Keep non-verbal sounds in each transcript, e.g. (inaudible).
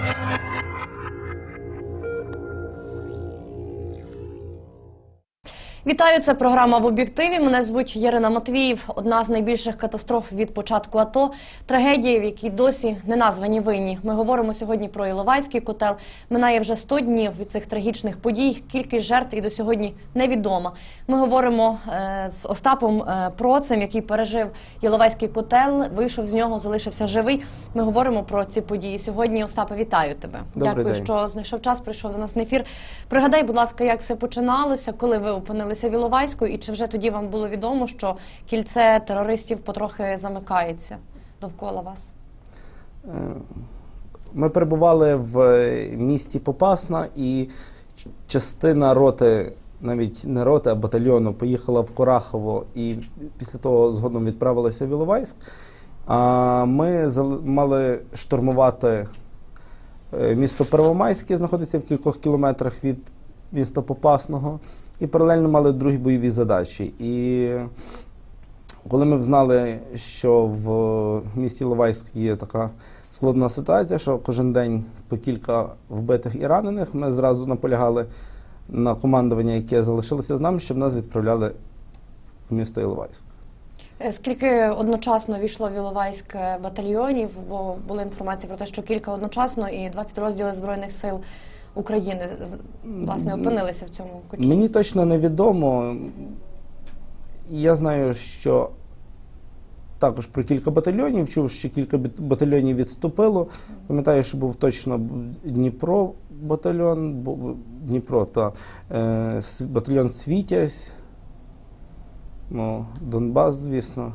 Thank you. Вітаю, це програма в об'єктиві. Мене звуть Ярина Матвіїв. Одна з найбільших катастроф від початку АТО трагедії, в якій досі не названі винні. Ми говоримо сьогодні про Іловайський котел. Минає вже 100 днів від цих трагічних подій. Кількість жертв і до сьогодні невідома. Ми говоримо е, з Остапом е, Процем, який пережив Іловайський котел. Вийшов з нього, залишився живий. Ми говоримо про ці події. Сьогодні Остапе, вітаю тебе. Добрий Дякую, день. що знайшов час. Прийшов до нас на ефір. Пригадай, будь ласка, як все починалося, коли ви опинилися в Іловайську, і чи вже тоді вам було відомо, що кільце терористів потрохи замикається довкола вас? Е, Ми перебували в е, місті Попасна, і частина роти, навіть не роти, а батальйону, поїхала в Корахово і після того згодом відправилися в Іловайськ. А ми мали штурмувати е, місто Первомайське, знаходиться в кількох кілометрах від міста Попасного, і паралельно мали другі бойові задачі. І коли ми взнали, що в місті Іловайськ є така складна ситуація, що кожен день по кілька вбитих і ранених, ми зразу наполягали на командування, яке залишилося з нами, щоб нас відправляли в місто Іловайськ. Е, Скільки одночасно війшло в Іловайськ е, батальйонів? Бо була інформація про те, що кілька одночасно і два підрозділи збройних сил України власне опинилися в цьому котлі. Мені точно невідомо. Я знаю, що також про кілька батальйонів чув, що кілька батальйонів відступило. Пам'ятаю, що був точно Дніпро батальйон, Дніпро та е, батальйон Світязь. Ну, Донбас, звісно.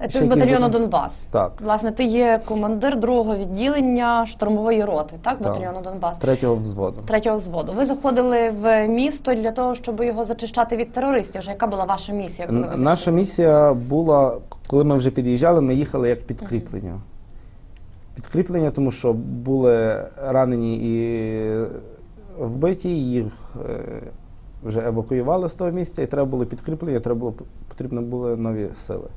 Е, Ти з батальйону батальйон? Донбас. Так, Власне, ти є командир другого відділення штурмової роти, так, Так. батальйону Донбас. третього взводу. Третього взводу. Ви заходили в місто для того, щоб його зачищати від терористів. Вже яка була ваша місія? Коли ви Наша місія була, коли ми вже під'їжджали, ми їхали як підкріплення. Підкріплення, тому що були ранені і вбиті, їх е, вже евакуювали з того місця, і треба було підкріплення, треба було потрібно були нові сили.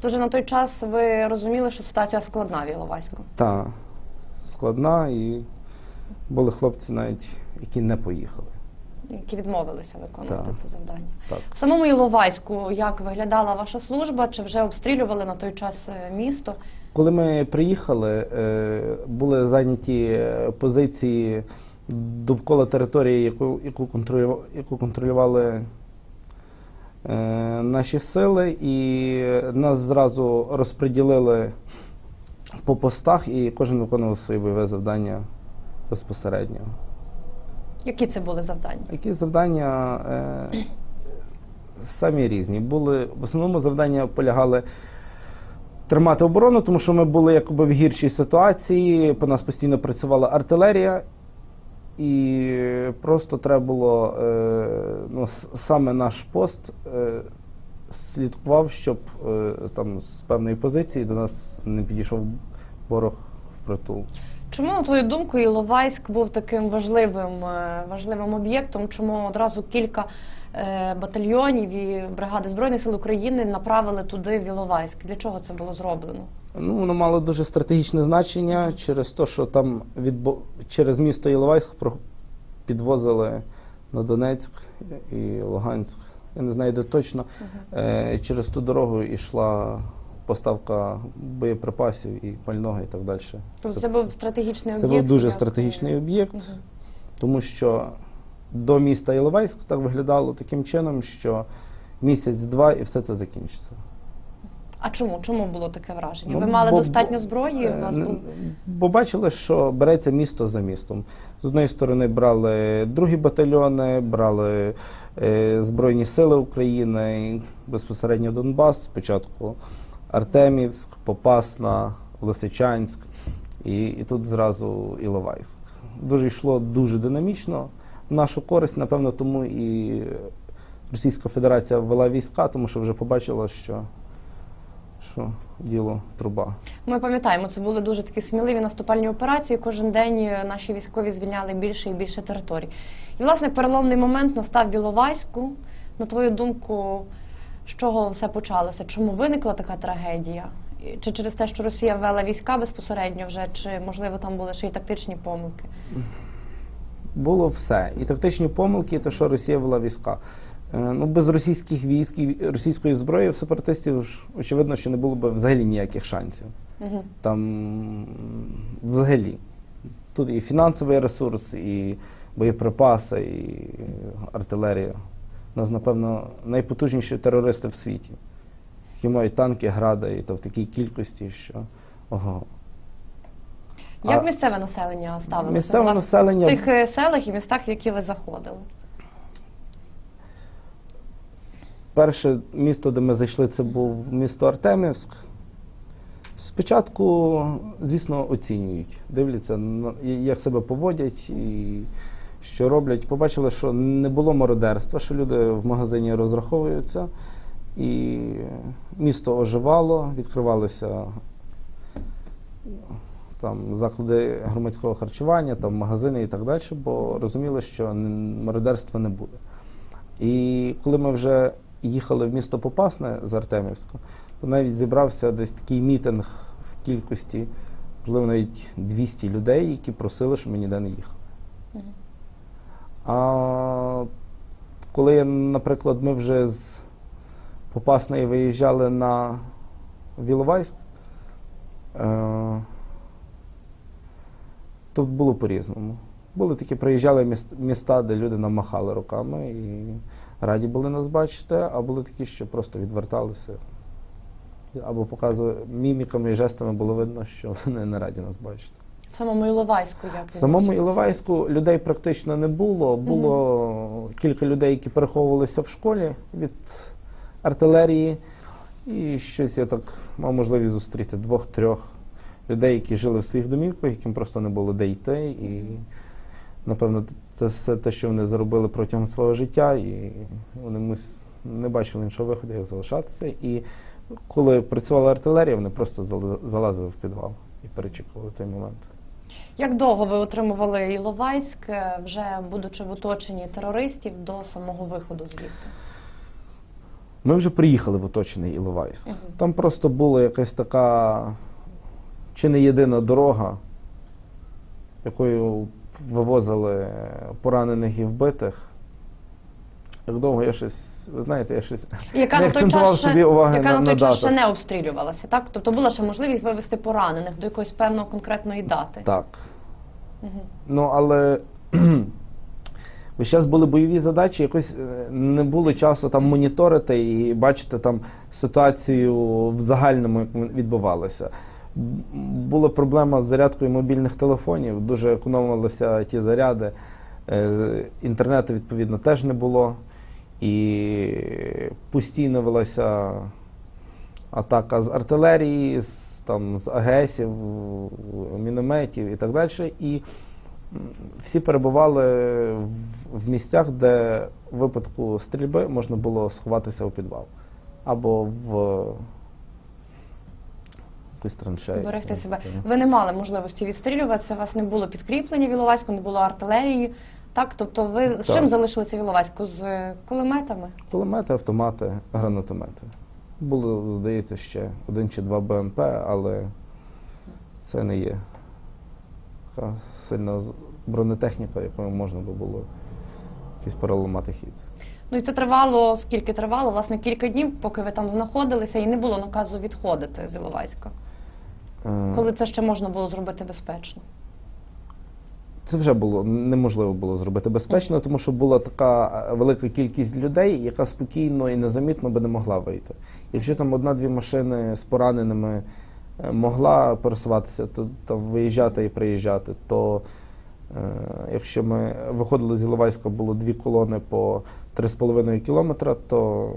Тобто вже на той час ви розуміли, що ситуація складна в Іловайську. Та складна, і були хлопці навіть, які не поїхали. Які відмовилися виконувати Так. це завдання. Так. В самому Іловайську як виглядала ваша служба? Чи вже обстрілювали на той час е, місто? Коли ми приїхали, е, були зайняті е, позиції довкола території, яку, яку, контролювали, яку контролювали наші сили, і нас зразу розподілили по постах, і кожен виконував своє бойове завдання безпосередньо. Які це були завдання? Які завдання е, самі різні. Були, в основному завдання полягали тримати оборону, тому що ми були якоби в гіршій ситуації, по нас постійно працювала артилерія, і просто треба було, е, ну, саме наш пост е, слідкував, щоб е, там з певної позиції до нас не підійшов ворог впритул. Чому, на твою думку, Іловайськ був таким важливим, важливим об'єктом? Чому одразу кілька батальйонів і бригади Збройних сил України направили туди в Іловайськ? Для чого це було зроблено? Ну, воно мало дуже стратегічне значення через те, що там відбо... через місто Іловайськ підвозили на Донецьк і Луганськ. Я не знаю, де точно. Е, через ту дорогу йшла поставка боєприпасів і пального і так далі. Тобто це був стратегічний це об'єкт? був дуже як- стратегічний об'єкт, Мгм. тому що до міста Іловайськ так виглядало таким чином, що місяць-два і все це закінчиться. А чому? Чому було таке враження? Ну, Ви мали бо- достатньо бо- зброї? У вас Е, не- Бо бачили, що береться місто за містом. З однієї сторони брали другі батальйони, брали е, Збройні Сили України, безпосередньо Донбас, спочатку Артемівськ, Попасна, Лисичанськ і, і тут зразу Іловайськ. Дуже йшло дуже динамічно. В нашу користь, напевно, тому і Російська Федерація ввела війська, тому що вже побачила, що, що діло труба. Ми пам'ятаємо, це були дуже такі сміливі наступальні операції. Кожен день е, наші військові звільняли більше і більше територій. І, власне, переломний момент настав в Іловайську. На твою думку, з чого все почалося? Чому виникла така трагедія? Чи через те, що Росія ввела війська безпосередньо вже, чи можливо там були ще й тактичні помилки? Було все. І тактичні помилки, і те, що Росія вела війська. Е, Ну, без російських військ і російської зброї в сепаратистів очевидно, що не було б взагалі ніяких шансів. Угу. Там взагалі. Тут і фінансовий ресурс, і боєприпаси, і артилерія. У нас, напевно, найпотужніші терористи в світі, які мають танки, гради, і то в такій кількості, що ого. Як А- місцеве населення ставилося Місцеве населення- в тих е, селах і містах, в які ви заходили? Перше місто, де ми зайшли, це був місто Артемівськ. Спочатку, звісно, оцінюють, дивляться, як себе поводять і що роблять. Побачили, що не було мародерства, що люди в магазині розраховуються. І місто оживало, відкривалися там заклади громадського харчування, там магазини і так далі, бо розуміли, що мародерства не буде. І коли ми вже їхали в місто Попасне з Артемівська, то навіть зібрався десь такий мітинг в кількості, можливо, навіть 200 людей, які просили, щоб ми ніде не їхали. Мгм. А коли, наприклад, ми вже з Попасної виїжджали на Віловайськ, е, то було по-різному. Були такі, приїжджали міста, де люди нам махали руками і раді були нас бачити, а були такі, що просто відверталися. Або показували міміками і жестами було видно, що вони не раді нас бачити. В самому Іловайську як В самому? Іловайську людей практично не було. Було кілька людей, які переховувалися в школі від артилерії. І щось я так мав можливість зустріти двох-трьох людей, які жили в своїх домівках, яким просто не було де йти. І, напевно, це все те, що вони заробили протягом свого життя, і вони мус- не бачили іншого виходу, як залишатися. І коли працювала артилерія, вони просто залазили в підвал і перечекували той момент. Як довго ви отримували Іловайськ, е, вже будучи в оточенні терористів до самого виходу звідти? Ми вже приїхали в оточений Іловайськ. Там просто була якась така чи не єдина дорога, якою вивозили поранених і вбитих. Як довго я щось, ви знаєте, я щось яка не на той час собі уваги яка на, на той час ще не обстрілювалася, так? Тобто була ще можливість вивести поранених до якоїсь певної конкретної дати. Так. Мгм. Ну, але весь час були бойові задачі, якось е, не було часу там моніторити і бачити там ситуацію в загальному, як відбувалася. Була проблема з зарядкою мобільних телефонів, дуже економилися ті заряди. Е, Інтернету, відповідно, теж не було. І постійно велася атака з артилерії, з, там, з АГСів, мінометів і так далі. І всі перебували в, в місцях, де в випадку стрільби можна було сховатися у підвал або в якусь траншею. Берегти себе. Ви не мали можливості відстрілюватися, у вас не було підкріплення в Іловайську, не було артилерії. Так, тобто ви з Так. чим залишилися в Іловайську? З е, кулеметами? Кулемети, автомати, гранатомети. Було, здається, ще один чи два БМП, але це не є така сильна з- бронетехніка, якою можна би було якийсь переламати хід. Ну і це тривало скільки тривало? Власне, кілька днів, поки ви там знаходилися, і не було наказу відходити з Іловайська. Е, Коли це ще можна було зробити безпечно? Це вже було неможливо було зробити безпечно, тому що була така е, велика кількість людей, яка спокійно і незамітно би не могла вийти. Якщо там одна-дві машини з пораненими е, могла пересуватися, то там виїжджати і приїжджати, то якщо ми виходили з Іловайська, було дві колони по 3,5 кілометра, то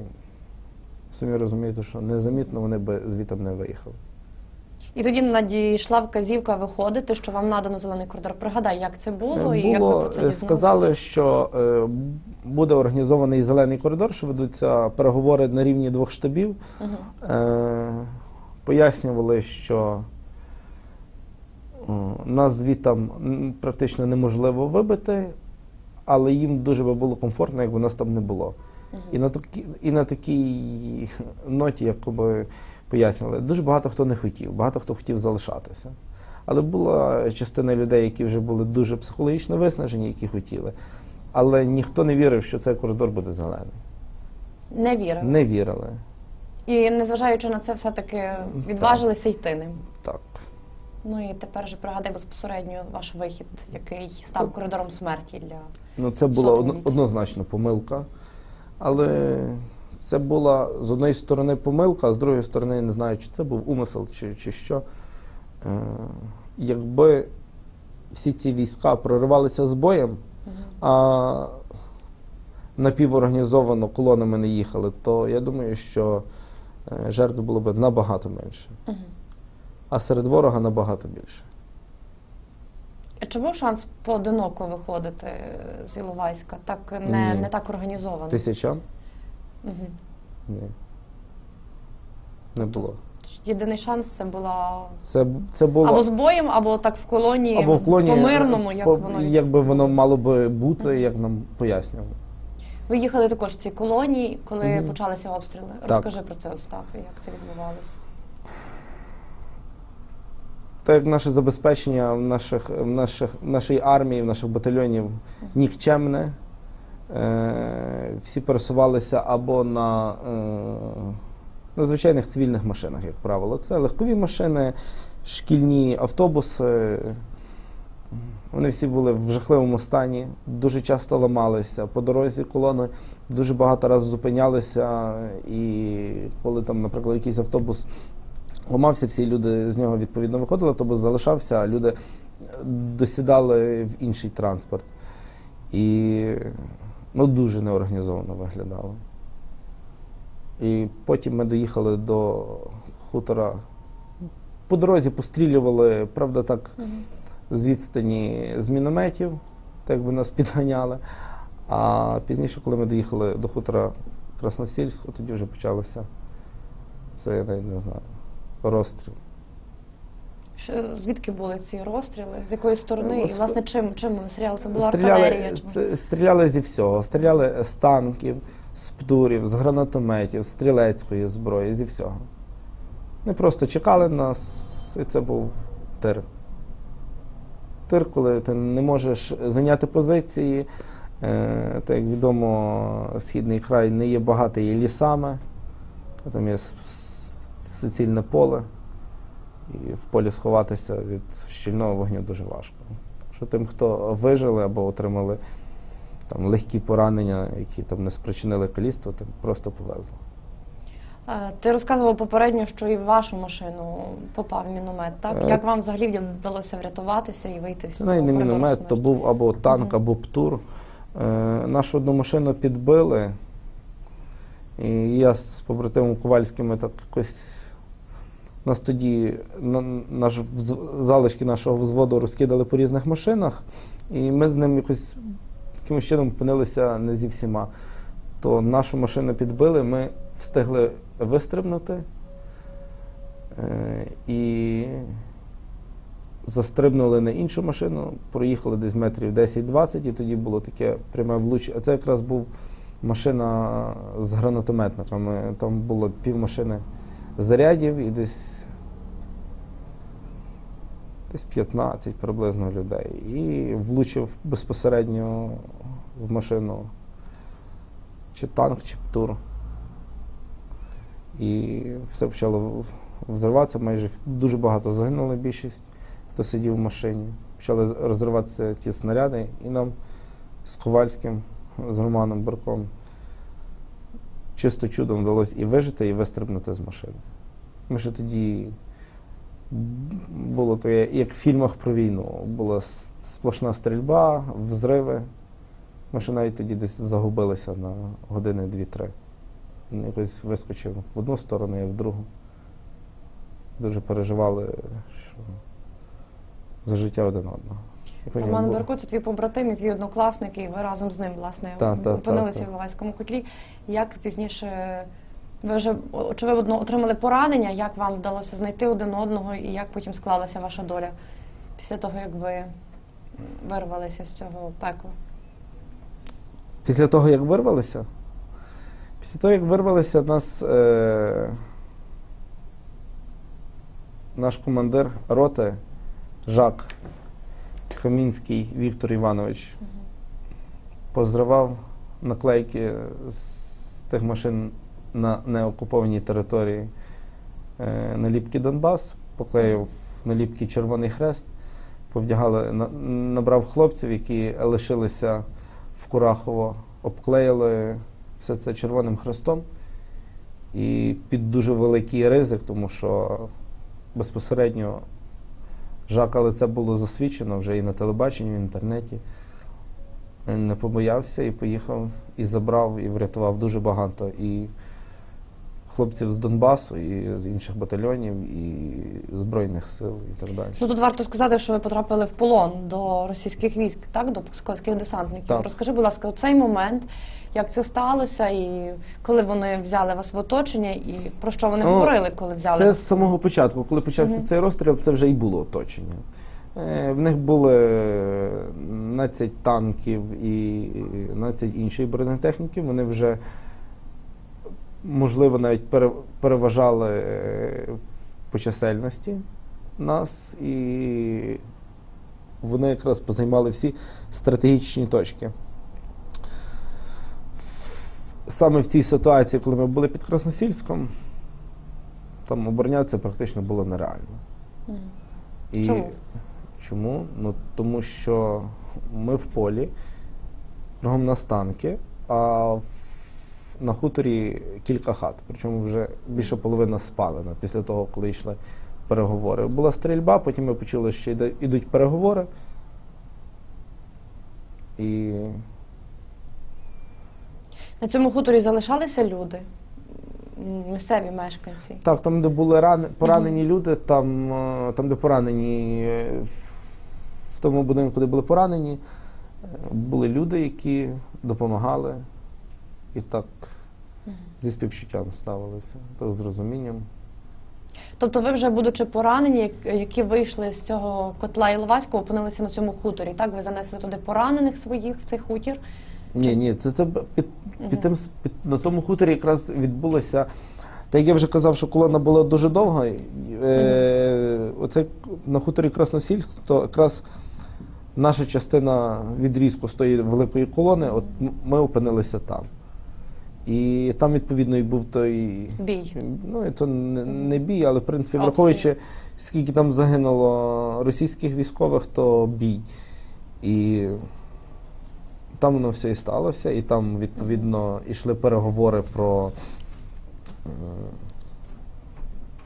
самі розумієте, що незамітно вони би звідти не виїхали. І тоді надійшла вказівка виходити, що вам надано зелений коридор. Пригадай, як це було, і як ви про це е, дізналися? сказали, що е, буде організований зелений коридор, що ведуться переговори на рівні двох штабів. Е, пояснювали, що нас звідтам м, практично неможливо вибити, але їм дуже би було комфортно, якби нас там не було. І на, такі, і на такій (laughs) ноті, якби пояснювали, дуже багато хто не хотів, багато хто хотів залишатися. Але була частина людей, які вже були дуже психологічно виснажені, які хотіли. Але ніхто не вірив, що цей коридор буде зелений. Не вірили. Не вірили. І незважаючи на це, все-таки відважилися йти ним. Так. Ну і тепер же пригадай безпосередньо ваш вихід, який став коридором смерті для Ну, це була віці. однозначно помилка. Але це була з однієї сторони помилка, а з другої сторони, я не знаю, чи це був умисел, чи, чи що. Е, якби всі ці війська проривалися з боєм, а напіворганізовано колонами не їхали, то я думаю, що е, жертв було б набагато менше. Мгм. А серед ворога набагато більше. А Чи був шанс поодиноко виходити з Іловайська? Так не, Ні. не так організовано. Тисячам? Мгм. Ні. Не було. Єдиний шанс це була Це, це було або з боєм, або так в колонії, або в клоні, по мирному, як по- воно якби воно мало би бути, як нам пояснювали. Ви їхали також в ці колонії, коли Мгм. почалися обстріли. Так. Розкажи про це, Остапе, як це відбувалося. Так як наше забезпечення в наших, в наших, в нашій армії, в наших батальйонів нікчемне. Е, всі пересувалися або на, е, на звичайних цивільних машинах, як правило. Це легкові машини, шкільні автобуси. Вони всі були в жахливому стані, дуже часто ламалися. По дорозі колони дуже багато разів зупинялися. І коли там, наприклад, якийсь автобус ламався, всі люди з нього відповідно виходили, автобус залишався, а люди досідали в інший транспорт. І ну, дуже неорганізовано виглядало. І потім ми доїхали до хутора. По дорозі пострілювали, правда, так з відстані з мінометів, так якби нас (laughs) підганяли. А пізніше, коли ми доїхали до хутора Красносільського, тоді вже почалося це, я навіть не знаю, розстріл. Що, звідки були ці розстріли? З якої сторони? І, власне, чим, чим вони стріляли? Це була артилерія? Стріляли, Чи... це, стріляли зі всього. Стріляли з танків, з птурів, з гранатометів, з стрілецької зброї, зі всього. Вони просто чекали нас, і це був тир. Тир, коли ти не можеш зайняти позиції. Е, так як відомо, східний край не є багатий лісами, там є суцільне поле. І в полі сховатися від щільного вогню дуже важко. Що тим, хто вижили або отримали там, легкі поранення, які там не спричинили каліцтво, тим просто повезло. Е, Ти розказував попередньо, що і в вашу машину попав міномет. Так Е. як вам взагалі вдалося врятуватися і вийти з цього навіть не міномет, смерті? то був або танк, або птур. Е, нашу одну машину підбили. І я з побратимом Ковальським ми так якось. Нас тоді наш залишки нашого взводу розкидали по різних машинах, і ми з ним якось якимось чином опинилися не зі всіма. То нашу машину підбили, ми встигли вистрибнути. Е, і застрибнули на іншу машину, проїхали десь метрів 10-20, і тоді було таке пряме влучення. А це якраз був машина з гранатометниками. Там було пів машини зарядів і десь, десь 15 приблизно людей. І влучив безпосередньо в машину чи танк, чи птур. І все почало взриватися, майже дуже багато загинули більшість, хто сидів в машині. Почали розриватися ті снаряди, і нам з Ковальським, з Романом Барком чисто чудом вдалося і вижити, і вистрибнути з машини. Ми ще тоді було то як в фільмах про війну. Була сплошна стрільба, взриви. Ми ще навіть тоді десь загубилися на години дві-три. Якось вискочив в одну сторону, я в другу. Дуже переживали, що за життя один одного. Роман Берко, це твій побратим і твій однокласник, і ви разом з ним власне Та, та, опинилися та, та. в Іловайському котлі. Як пізніше ви вже очевидно отримали поранення? Як вам вдалося знайти один одного, і як потім склалася ваша доля після того, як ви вирвалися з цього пекла? Після того, як вирвалися, Після того, як вирвалися, нас е, наш командир роти Жак Камінський Віктор Іванович позривав наклейки з тих машин на неокупованій території е, наліпки Донбас, поклеїв наліпки Червоний Хрест, повдягали, набрав хлопців, які лишилися в Курахово, обклеїли все це Червоним Хрестом. І під дуже великий ризик, тому що безпосередньо Жака це було засвідчено вже і на телебаченні, і в інтернеті. Він не побоявся і поїхав і забрав, і врятував дуже багато і хлопців з Донбасу, і з інших батальйонів, і Збройних сил, і так далі. Ну тут варто сказати, що ви потрапили в полон до російських військ, так до псковських десантників. Так. Розкажи, будь ласка, цей момент, як це сталося, і коли вони взяли вас в оточення, і про що вони Ну, говорили, коли взяли Це з самого початку, коли почався Мгм. цей розстріл, це вже і було оточення. Е, В них були 12 танків і 12 іншої бронетехніки. Вони вже, можливо, навіть пере- переважали е, по чисельності нас, і вони якраз позаймали всі стратегічні точки. Саме в цій ситуації, коли ми були під Красносільськом, там оборонятися практично було нереально. Мгм. І Чому? Чому? Ну, тому що ми в полі, кругом нас танки, а в, на хуторі кілька хат. Причому вже більше половина спалена після того, коли йшли переговори. Була стрільба, потім ми почули, що йдуть переговори. І На цьому хуторі залишалися люди, місцеві мешканці. Так, там, де були поранені люди, там, е, там, де поранені, е, в тому будинку, де були поранені, е, були люди, які допомагали і так зі співчуттям ставилися, так з розумінням. Тобто, ви вже, будучи поранені, які вийшли з цього котла Іловайського, опинилися на цьому хуторі. Так, ви занесли туди поранених своїх в цей хутір. Ні, ні, це, це під, під тим, під, на тому хуторі якраз відбулося. Та як я вже казав, що колона була дуже довга. Е, оце на хуторі Красносільськ, то якраз наша частина відрізку з тої великої колони, от ми опинилися там. І там, відповідно, і був той. Бій. Ну, то не, не бій, але в принципі, Обстріл. враховуючи, скільки там загинуло російських військових, то бій. І там воно все і сталося, і там, відповідно, йшли переговори про. е,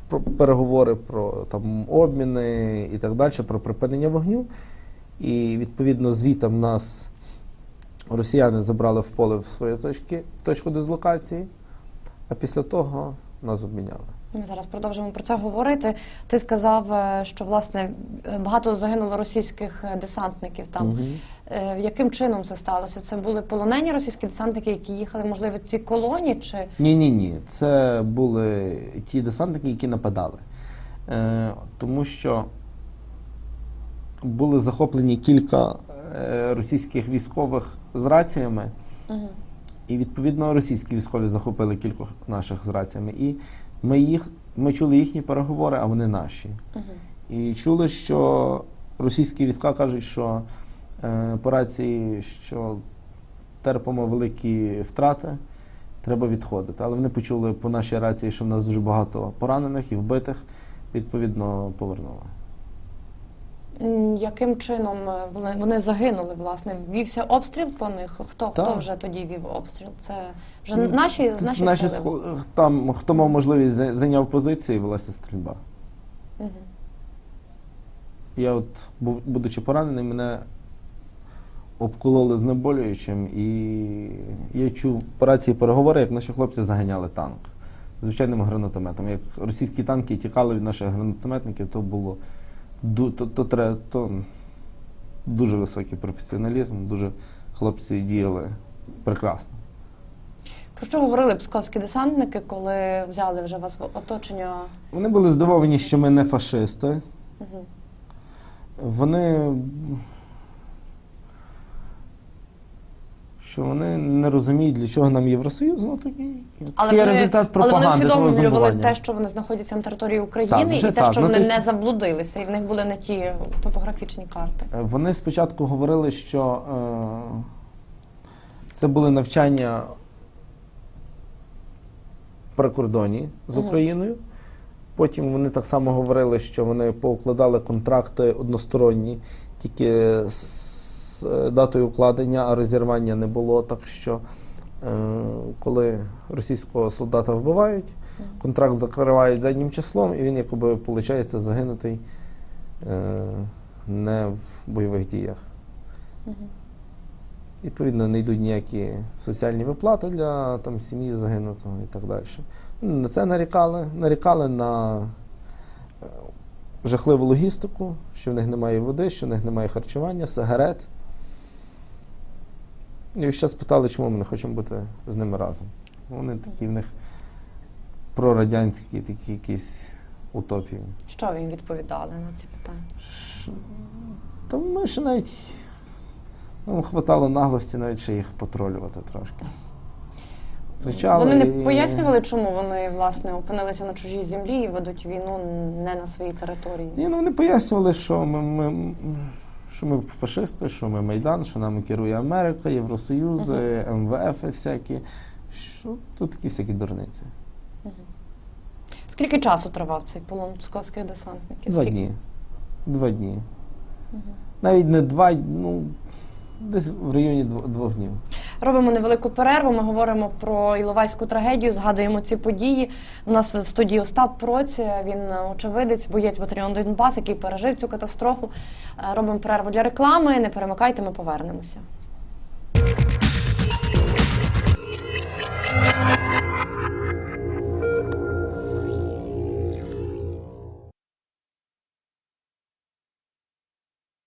Про переговори про там обміни і так далі, про припинення вогню. І відповідно звітом нас росіяни забрали в поле в свої точки, в точку дислокації, а після того нас обміняли. Ми зараз продовжимо про це говорити. Ти сказав, е, що власне е, багато загинуло російських е, десантників там. Е, Яким чином це сталося? Це були полонені російські десантники, які їхали, можливо, в ці колоні, чи Ні, ні, ні. Це були ті десантники, які нападали. Е, тому що були захоплені кілька російських військових з раціями, і відповідно російські військові захопили кількох наших з раціями. І ми їх, ми чули їхні переговори, а вони наші. І чули, що російські війська кажуть, що е, по рації, що терпимо великі втрати, треба відходити. Але вони почули по нашій рації, що в нас дуже багато поранених і вбитих, відповідно, повернули. Яким чином е, вони, вони загинули? Власне, вівся обстріл по них? Хто хто вже тоді вів обстріл? Це вже наші, наші, наші сили? там, хто мав можливість зайняв позицію і велася стрільба. Мгм. Я от, будучи поранений, мене обкололи знеболюючим, і я чув по рації переговори, як наші хлопці заганяли танк звичайним гранатометом. Як російські танки тікали від наших гранатометників, то було ду- то, то, то дуже високий професіоналізм, дуже хлопці діяли прекрасно. Про що говорили псковські десантники, коли взяли вже вас в оточення? Вони були здивовані, що ми не фашисти. Угу. Вони. Що вони не розуміють, для чого нам Євросоюз, ну такий, Але такий вони, результат але вони усвідомлювали те, що вони знаходяться на території України, Так, і те, так. що Ну, вони ти не заблудилися, і в них були не ті топографічні карти. Е, Вони спочатку говорили, що е, це були навчання при кордоні з. Україною. Потім вони так само говорили, що вони поукладали контракти односторонні, тільки з е, датою укладення, а розірвання не було. Так що, е, коли російського солдата вбивають, контракт закривають заднім числом, і він якоби виходить загинутий е, не в бойових діях. Відповідно, не йдуть ніякі соціальні виплати для там, сім'ї загинутого і так далі. На це нарікали, нарікали на жахливу логістику, що в них немає води, що в них немає харчування, сигарет. І ще спитали, чому ми не хочемо бути з ними разом. Вони такі в них прорадянські такі якісь утопії. Що ви їм відповідали на ці питання? Ш- Та ми ще навіть нам хватало наглості навіть ще їх потролювати трошки. Кричали Вони і- не пояснювали, чому вони власне опинилися на чужій землі і ведуть війну не на своїй території. Ні, ну вони пояснювали, що ми, ми, що ми фашисти, що ми Майдан, що нами керує Америка, Євросоюз, МВФ і всякі. Що тут такі всякі дурниці. Скільки часу тривав цей полон московських десантників? Два Скільки? дні. Два дні. Навіть не два, ну десь в районі двох днів. Робимо невелику перерву. Ми говоримо про Іловайську трагедію, згадуємо ці події. У нас в студії Остап Проці. Він очевидець, боєць батальйону Донбас, який пережив цю катастрофу. Е, Робимо перерву для реклами. Не перемикайте, ми повернемося.